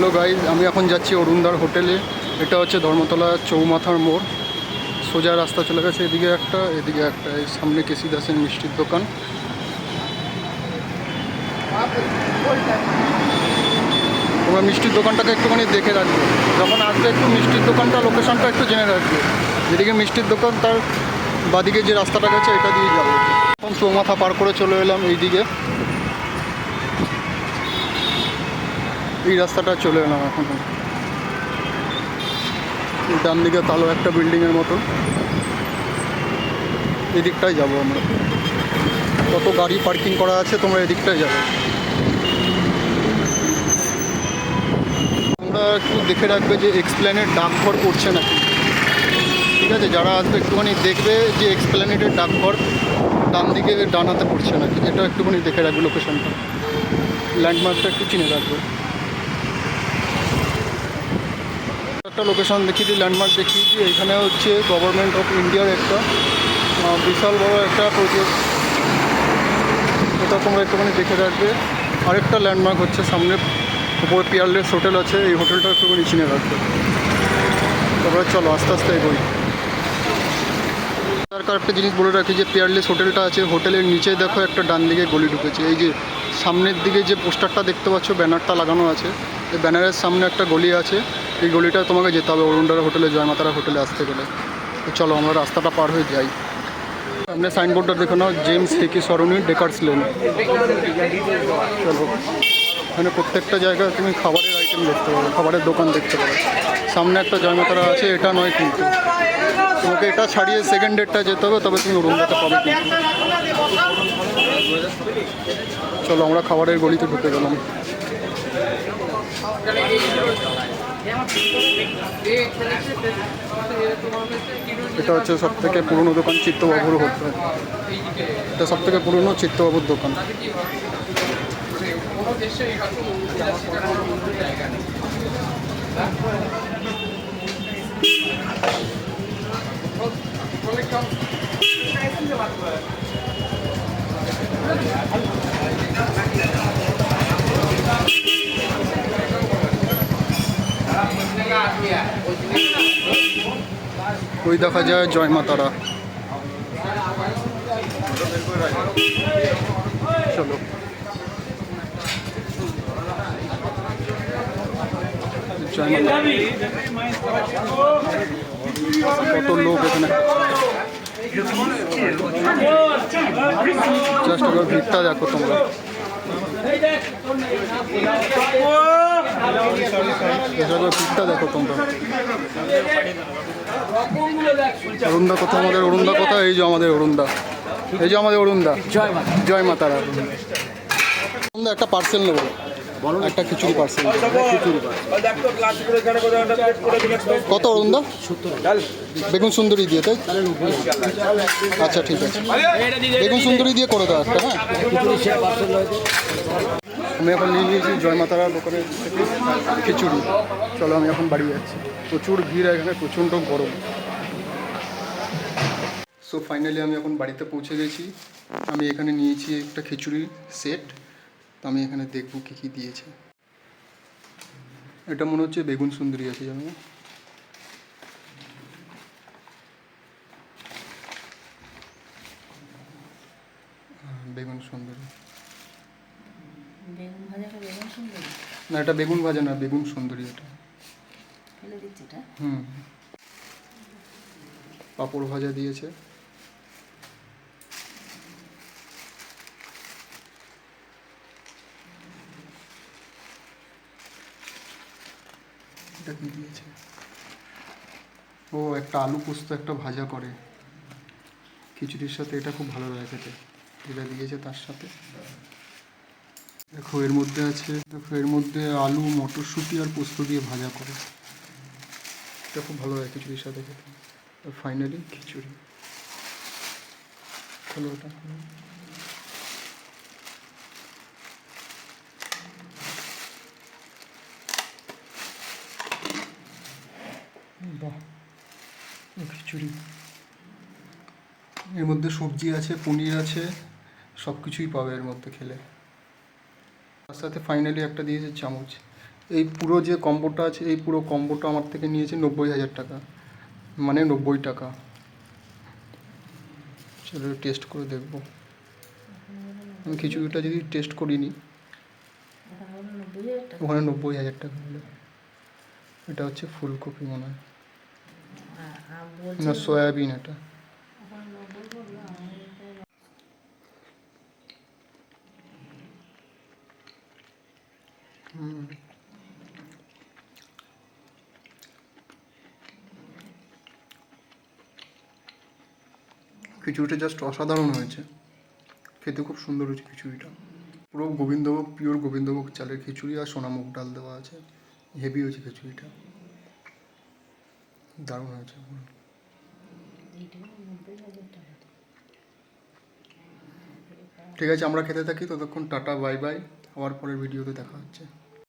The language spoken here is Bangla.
হ্যালো গাইজ আমি এখন যাচ্ছি অরুণদার হোটেলে। এটা হচ্ছে ধর্মতলা চৌমাথার মোড়। সোজা রাস্তা চলে গেছে। এদিকে একটা এদিকে একটা। এই সামনে কেসি দাসের মিষ্টির দোকান। তোমরা মিষ্টির দোকানটাকে একটুখানি দেখে রাখবে। যখন আসবে একটু মিষ্টির দোকানটা লোকেশনটা একটু জেনে রাখবে। যেদিকে মিষ্টির দোকান, তার বাদিকে যে রাস্তাটা গেছে, এটা দিয়ে যাব। এখন চৌমাথা পার করে চলে এলাম এইদিকে। এই রাস্তাটা চলে এলাম এখন। ডান দিকে কালো একটা বিল্ডিংয়ের মতো। এদিকটাই যাব আমরা। কত গাড়ি পার্কিং করা আছে, তোমরা এদিকটাই যাবে। তোমরা একটু দেখে রাখবে যে এক্সপ্ল্যানেট ডাকঘর করছে নাকি। ঠিক আছে, যারা আসবে একটুখানি দেখবে যে এক্সপ্ল্যানেটের ডাকঘর ডান দিকে ডান হাতে পড়ছে নাকি। এটা একটুখানি দেখে রাখবে লোকেশনটা ল্যান্ডমার্কটা একটু চিনে রাখবে। একটা লোকেশন দেখিয়ে দিই ল্যান্ডমার্ক দেখিয়ে দিই। এখানে হচ্ছে গভর্নমেন্ট অফ ইন্ডিয়ার একটা বিশাল বড় একটা প্রজেক্ট এটা তোমরা একটুখানি দেখে রাখবে। আরেকটা ল্যান্ডমার্ক হচ্ছে সামনে, উপরে পিয়ারলেস হোটেল আছে, এই হোটেলটা একটুখানি চিনে রাখবে। তারপরে চলো, আস্তে আস্তে এগোই। সরকার একটা জিনিস বলে রাখি যে পিয়ারলেস হোটেলটা আছে, হোটেলের নিচে দেখো একটা ডান দিকে গলি ঢুকেছে। এই যে সামনের দিকে যে পোস্টারটা দেখতে পাচ্ছ, ব্যানারটা লাগানো আছে। এই ব্যানারের সামনে একটা গলি আছে। এই গলিটা তোমাকে যেতে হবে অরুণডারা হোটেলে, জয়মাতারা হোটেলে আসতে গেলে। তো চলো, আমরা রাস্তাটা পার হয়ে যাই। সামনে সাইনবোর্ডটা দেখো নাও জেমস হেকি সরণি ডেকার্স লেন চলো, এখানে প্রত্যেকটা জায়গায় তুমি খাবারের আইটেম দেখতে পাবে, খাবারের দোকান দেখতে পাবে। সামনে একটা জয়মাতারা আছে, এটা নয় কিন্তু। তোমাকে এটা ছাড়িয়ে সেকেন্ড ডেটটা যেতে হবে, তবে তুমি অরুণদাতে পাবে কিন্তু। চলো, আমরা খাবারের গলিতে ঢুকে গেলাম। এটা হচ্ছে সব থেকে পুরনো দোকান চিত্তবাবুর হোটেল। এটা সব থেকে পুরনো চিত্তবাবুর দোকান। ওই দেখা যায় জয় মাতারা চলো জয় মাতারা কত লোক এখানে জাস্ট একবার ভিড়টা দেখো তোমরা ভিড়টা দেখো তোমরা অরুণদা কোথা আমাদের অরুণদা কথা এই যে আমাদের অরুণদা। এই যে আমাদের অরুণদা। জয় মা। জয় মাতারা অরুণদা একটা পার্সেল নেব। বলো একটা খিচুড়ি পার্সেল কত অরুণদা? বেগুন সুন্দরী দিয়ে তাই? আচ্ছা ঠিক আছে। বেগুন সুন্দরী দিয়ে করে দাও একটা হ্যাঁ? আমি এখন নিয়ে নিয়েছি জয় মাতারা দোকানের থেকে খিচুড়ি। চলো আমি এখন বাড়ি যাচ্ছি। প্রচুর ভিড় এখানে প্রচণ্ড গরম। সো ফাইনালি আমি এখন বাড়িতে পৌঁছে গেছি। আমি এখানে নিয়েছি একটা খিচুড়ির সেট তো আমি এখানে দেখব কী কী দিয়েছে। এটা মনে হচ্ছে বেগুন সুন্দরী আছে, জানো হ্যাঁ, বেগুন সুন্দরী বেগুন ভাজাটা বেগুন সুন্দর না এটা বেগুন ভাজা না বেগুন সুন্দরী এটা। ফেলে দিচ্ছে এটা। হুম। পাঁপড় ভাজা দিয়েছে। এটা কি দিয়েছে? ও একটা আলু পোস্ত একটা ভাজা করে। খিচুড়ির সাথে এটা খুব ভালো লাগে খেতে। এটা দিয়েছে তার সাথে। দেখো, এর মধ্যে আছে, দেখো, এর মধ্যে আলু, মটরশুঁটি আর পোস্ত দিয়ে ভাজা করে। এটা খুব ভালো লাগে খিচুড়ির সাথে খেতে। ফাইনালি খিচুড়ি। চলো ওটা। বাহ খিচুড়ি। এর মধ্যে সবজি আছে, পনির আছে সব কিছুই পাবে এর মধ্যে খেলে। তার সাথে ফাইনালি একটা দিয়েছে চামচ। এই পুরো যে কম্বোটা আছে এই পুরো কম্বোটা আমার থেকে নিয়েছে নব্বই হাজার টাকা। মানে নব্বই টাকা। চলো টেস্ট করে দেখব। আমি খিচুড়িটা যদি টেস্ট করিনি ওখানে নব্বই হাজার টাকা হলো। এটা হচ্ছে ফুলকপি মনে হয়। বলছি না সয়াবিন এটা এখন নব্বই বলল আমি এটা- খিচুড়িটা জাস্ট অসাধারণ হয়েছে। খেতে খুব সুন্দর হয়েছে খিচুড়িটা। পুরো গোবিন্দভোগ পিওর গোবিন্দভোগ চালের খিচুড়ি আর সোনামুগ ডাল দেওয়া আছে। হেভি হয়েছে খিচুড়িটা। দারুণ হয়েছে ঠিক আছে, আমরা খেতে থাকি, ততক্ষণ টাটা বাই বাই আবার পরের ভিডিওতে দেখা হচ্ছে।